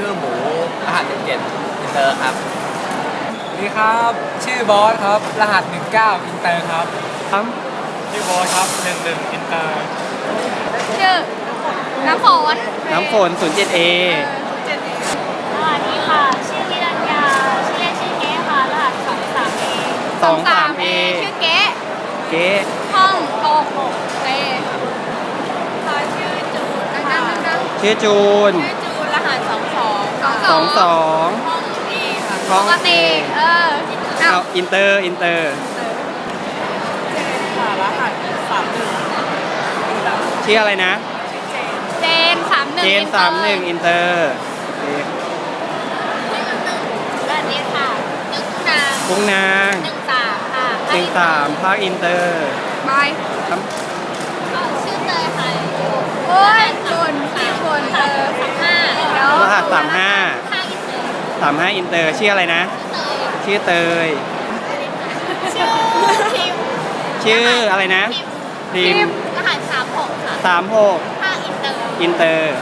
ชื่อหมูรหัส17อินเตอร์ครับสวัสดีครับ ชื่อบอสครับ รหัส 19อินเตอร์ครับครับชื่อบอสครับ11อินเตอร์ ชื่อน้ำฝนน้ำฝน 07A สวัสดีค่ะ ชื่อวิรัญญา ชื่อเล่นชื่อเก๊ค่ะ รหัสสองสามเอ 23A ชื่อเก๊เก๊ห้องโกหกเอค่ะชื่อจูนนะคะดังชื่อจูนๆชื่อจูนรหัสสอง สองสองสองห้องเอค่ะห้องปกติ A เออเอาเอาอินเตอร์อินเตอร์ค่ะรหัสสามหนึ่งชื่ออะไรนะ เจนสามหนึ่งเจน31อินเตอร์โอเคสวัสดีค่ะนึกนางกุ้งนางหนึ่งสามค่ะหนึ่งสามภาคอินเตอร์บายครับชื่อเตยค่ะโอ้ยคนสี่คนเออสามห้า แล้วรหัสห้าอินเตอร์35 35อินเตอร์ชื่ออะไรนะเตยชื่อเตย ชื่อพิมชื่ออะไรนะพิมพิมรหัสสามหกค่ะ36ห้าอินเตอร์อินเตอร์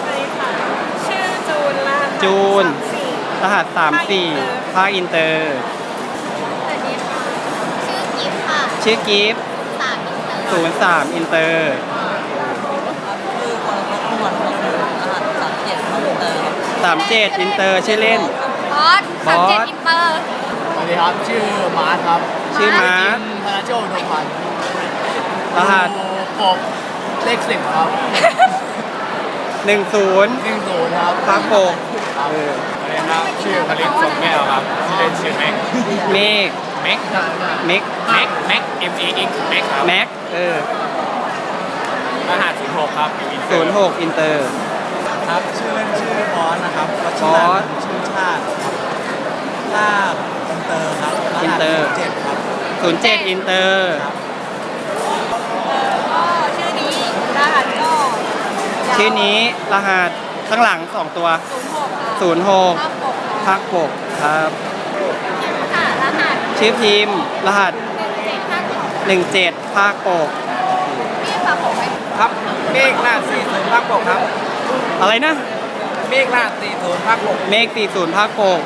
สวัสดีค่ะชื่อจูนรหัสจูนสี่รหัส34ภาคอินเตอร์สวัสดีค่ะชื่อกิฟค่ะชื่อกิฟต์สามอินเตอร์ 03 อินเตอร์ ชื่อคนละคนวันก็คือรหัส37อินเตอ ร์ครับ37อินเตอร์ชื่อเล่น บอสสามเจ็ดบอสอินเตอร์สวัสดีครับ ชื่อมาร์ทครับชื่อมาร์คจิมธนโชคดวงพันธ์รหัสปกเลขสิบครับ10หนึ่งศูนย์ครับภาคปกเออสวัสดีครับ ชื่อผลิตสมแก้วครับชื่อเล่นชื่อแม็กเมฆแม็กเมกแม็กแม็ก M E X แม็กครับแม็กเออรหัส16ครับอยู่อินเตอร์06อินเตอร์ ครับ ชื่อเล่นชื่อบอสนะครับวัชบอส ชื่อชาติครับภาคอินเตอร์ครับอินเตอร์ เจ็ดครับ07อินเตอร์ ก็ชื่อนี้รหัสก็ชื่อนี้รหัสข้างหลัง2ตัว ศูนย์หกค่ะ06ภาคปกภาคปกครับ ค่ะรหัสชื่อพิมพ์ รหัส หนึ่งเจ็ดภาคปก17ภาคปก พี่ฝากผมไหมครับเมฆลาด40ภาคปกครับ อะไรนะ เมฆลาด40ภาคปกเมฆ40ภาคปก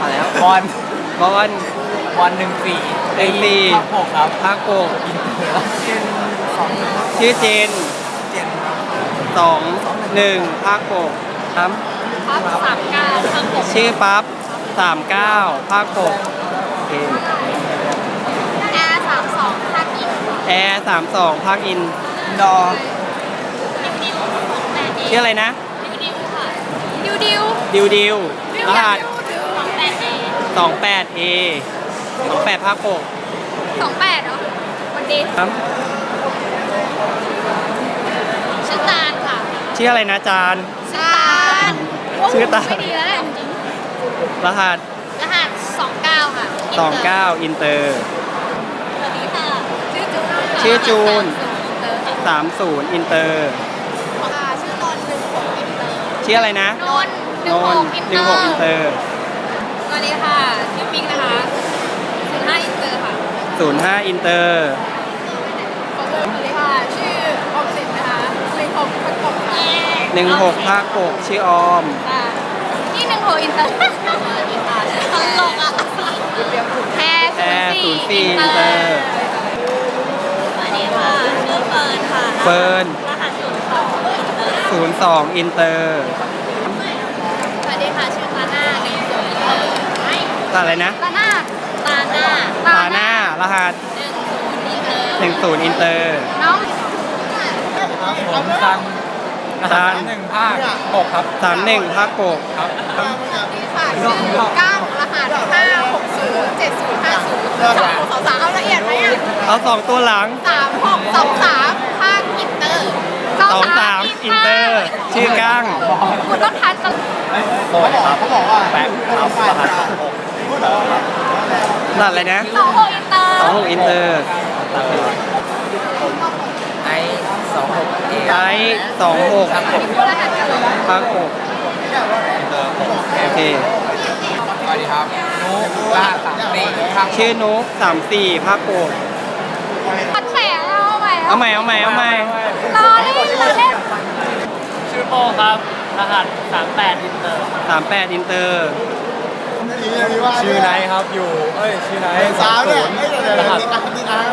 มาแล้วบอลบอลบอลหนึ่งสี่หนึ่งสี่ภาคปกครับภาคปกอินเตอร์เจนสองชื่อเจนเจนครับ2 1ภาคปกครับพับสามเก้าภาคปกชื่อปั๊บ39ภาคปกโอเค แอร์สามสองภาค อินแอร์32ภาคอินดอดิวดิวของแปดเอชื่ออะไรนะดิวดิวค่ะดิวดิวดิวดิวรหัสของแปดเอ 28A 28ภาคปกสองแปดเหรอวันดีครับชื่อตาลค่ะชื่ออะไรนะจานชื่อตาลชื่อตาล ไม่ดีแล้วแหละจริงรหัสรหัสสองเก้าค่ะ29อินเตอร์ สวัสดีค่ะ ชื่อจูนค่ะ ชื่อจูนรหัส30 30 อินเตอร์ค่ะชื่อนนท์หนึ่งหกอินเตอร์ชื่ออะไรนะ นนท์หนึ่งหกอินเตอร์16 อินเตอร์ สวัสดีค่ะ ชื่อมิกนะคะศูนย์ห้าอินเตอร์ค่ะ05 อินเตอร์ ขอบคุณสวัสดีค่ะ ชื่อออมสินนะคะหนึ่งหกประกบค่ะ16 ภาคปกชื่อออมค่ะนี่หนึ่งหกอินเตอร์สวัสดีค่ะตลกอะแพรแพรศูนย์สี่04อินเตอ เฟิร์นรหัสศูนย์สองอินเตอร์02อินเตอร์สวัสดีค่ะชื่อตาหน้าหนึ่งศูนย์อินเตอร์ตัดอะไรนะ ตาหน้าตาหน้าตาหน้ารหัสหนึ่งศูนย์อินเตอร์10อินเตอร์น้องผมซันรหัซัสนหนึ่งภาคปกครับ31ภาคปกครับค่ะชื่อก้างรหัสห้าหกศูนย์เจ็ดศูนย์ห้าศูนย์สองหกสองสามเอาละเอียดไหมอะเอา2ตัวหลังสามหกสองสามภาคอินเต อร์23อินเตอร์ชื่อก้างคุณต้องทันตลอดเขาบอกเขาบอกว่าแปะครับรหัสหกตัดอะไรนะสองหกอินเตอร์26อินเตอร์ไอสองหกเอไอ26ครับผมคนรหัสกันเลยภาคปกโอเคสวัสดีครับนุ๊กรหัสสามสี่ภาคชื่อนุ๊ก34ภาคปกพันแฝงเอาใหม่เอาใหม่เอาใหม่เอาใหม่ห รอเล่นรอเล่นชื่อโป้ครับ รหัส 38อินเตอร์38อินเตอร์ชื่อไนท์ครับอยู่ เอ้ยชื่อไนท์สาวเนี่ยรหัส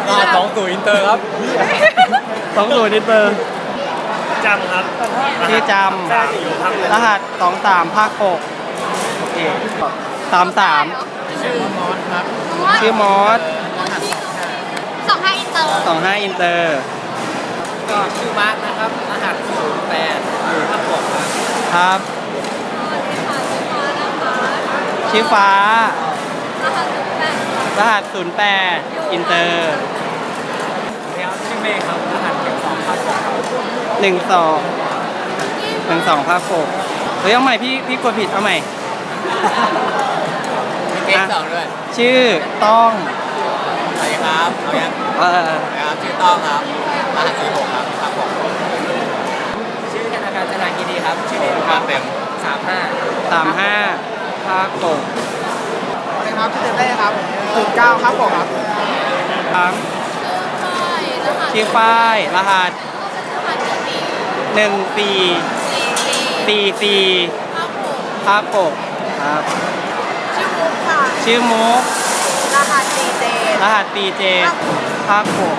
รหัส20อินเตอร์ครับ20อินเตอร์จำครับชื่อจำรหัส23ภาค6โอเค33ชื่อมอสครับ ชื่อมอสสองห้าอินเตอร์25อินเตอร์ ก็ชื่อมาร์คนะครับรหัส08อยู่ภาค6ครับครับ ชื่อฟ้ารหัส08อินเตอร์แล้วชื่อเมฆครับรหัส12ภาค6ครับหนึ่งสองหนึ่งสองภาคหกเฮ้ยเอาใหม่พี่พี่กดผิดเอาใหม่ มีเกมสองด้วยชื่อต้องสวัสดีครับเอายังเออครับชื่อต้องครับ รหัส46ครับภาค6ชื่อธนาคารธนาคีดีครับ ชื่อเล่นครับเต็ม35สามห้าภาคหกครับชื่อเต้ครับศูนย์เก้าครับผมครับครับชื่อฝ้ายรหัสหนึ่งปีปีปีภาคหกครับชื่อมุกค่ะชื่อมุกรหัสดีเจรหัสปีเจภาคหก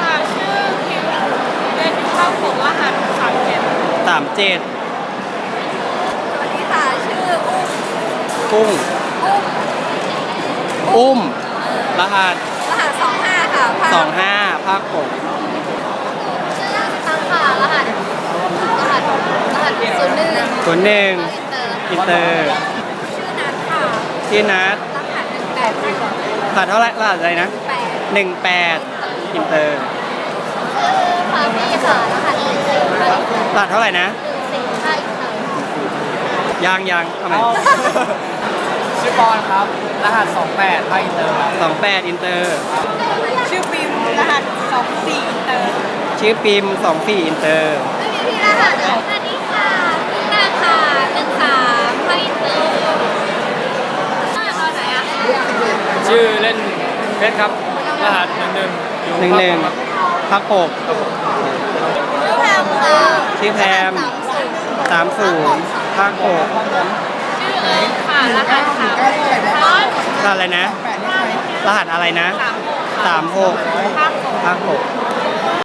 ค่ะชื่อคิว เป็นข้าวผมรหัสสามเจ็ดสามเจ็ดสวัสดีค่ะชื่ออุ้มกุ้ง อุ้มอุ้ม รหัสรหัสสองห้าค่ะภาคสองห้าภาคหกชื่อตั้งค่ะรหัสรหัสรหัสศูนย์หนึ่งศูนย์หนึ่งอินเตอร์อินเตอร์ชื่อนัทค่ะชื่อนัทรหัสหนึ่งแปดค่ะรหัสเท่าไหรรหัสอะไรนะแปดหนึ่งแปดอินเตอร์ชื่อ ฟาฟี่ค่ะรหัสหนึ่งสี่ค่ะรหัสเท่าไหร่นะหนึ่งสี่ค่ะอินเตอร์ยังยังเอาใหม่ชื่อปอนครับ รหัส 28ภาคอินเตอร์ครับสองแปดอินเตอร์ ชื่อปิมรหัสสองสี่อินเตอร์ชื่อปิมสองสี่อินเตอร์ ไม่มีพี่รหัสสวัสดีค่ะพี่นาค่ะหนึ่งสามค่ะอินเตอร์ตอนไหนอะ ชื่อเล่นเพชรครับ รหัสหนึ่งหนึ่งอยู่หนึ่งหนึ่ง ภาคกครับ ครับผมชื่อแพมค่ะชื่อแพมสามศูนย์ภาคหกชื่อเอิร์ธค่ะรหัสสามร้อยรหัสอะไรนะ รหัสอะไรนะสามหกภาคหก